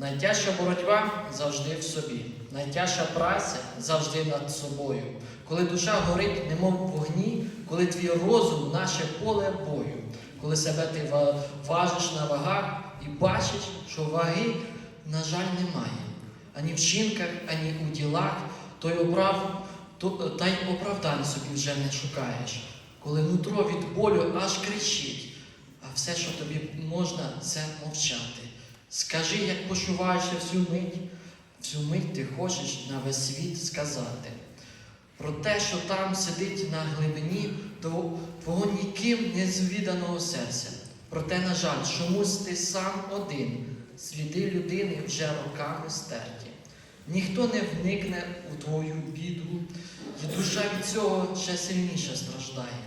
Найтяжча боротьба завжди в собі, найтяжча праця завжди над собою. Коли душа горить, немов вогні, коли твій розум наше поле бою, коли себе ти важиш на вагах і бачиш, що ваги, на жаль, немає. Ані в вчинках, ані у ділах, то й оправ, то, та й оправдань собі вже не шукаєш. Коли нутро від болю аж кричить, а все, що тобі можна, це мовчати. Скажи, як почуваєшся всю мить, всю мить ти хочеш на весь світ сказати. Про те, що там сидить на глибині тво- твого ніким не звіданого серця. Проте, на жаль, чомусь ти сам один, сліди людини вже роками стерті. Ніхто не вникне у твою біду, і душа від цього ще сильніше страждає.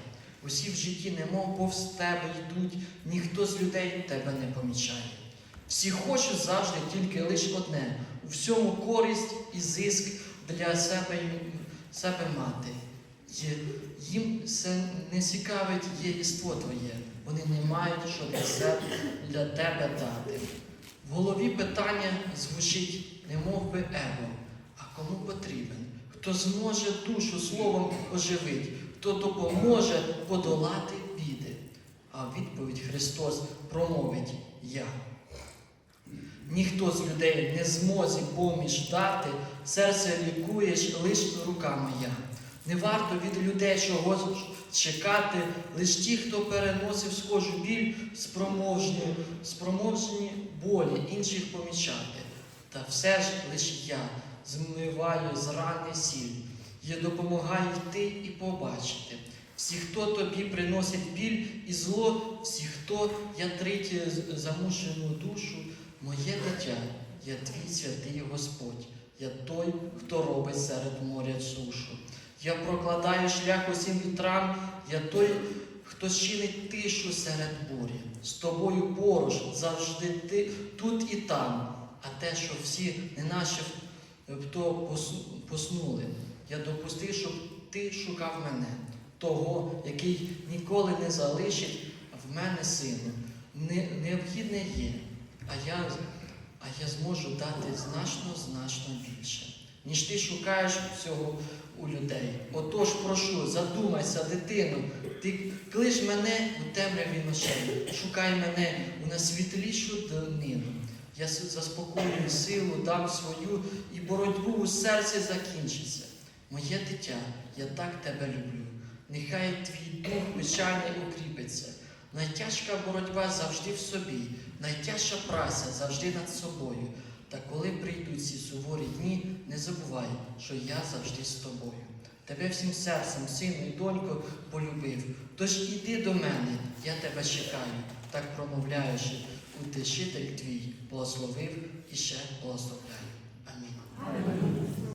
Усі в житті, немов повз тебе йдуть, ніхто з людей тебе не помічає. Всі хочуть завжди тільки лише одне у всьому користь і зиск для себе, себе мати. Їм це не цікавить єство твоє, вони не мають що для себе для тебе дати. В голові питання звучить, немов би его, а кому потрібен? Хто зможе душу словом оживить, хто допоможе подолати біди. А відповідь Христос промовить Я. Ніхто з людей не зможе поміж дати, серце лікуєш лиш рука моя. Не варто від людей чогось чекати, лиш ті, хто переносив схожу біль, спроможні, спроможні болі інших помічати. Та все ж лиш я змиваю з рани сіль, я допомагаю йти і побачити. Всі, хто тобі приносить біль і зло, всі, хто я ятрить замушену душу, моє дитя, я твій святий Господь, я той, хто робить серед моря сушу. Я прокладаю шлях усім вітрам, я той, хто чинить тишу серед бурі. З тобою поруч завжди ти тут і там. А те, що всі не наші хто поснули, я допустив, щоб ти шукав мене, того, який ніколи не залишить в мене сину. Не, необхідне є, а я, а я зможу дати значно, значно більше, ніж ти шукаєш всього у людей. Отож, прошу, задумайся, дитино, ти клич мене у темряві ночей, шукай мене у найсвітлішу днину. Я заспокоюю силу, дам свою, і боротьбу у серці закінчиться. Моє дитя, я так тебе люблю. Нехай твій дух печальний. Найтяжка боротьба завжди в собі, найтяжча праця завжди над собою. Та коли прийдуть ці суворі дні, не забувай, що я завжди з тобою. Тебе всім серцем, сину і донько, полюбив. Тож іди до мене, я тебе чекаю, так промовляючи, утешитель твій благословив і ще благословляю. Амінь.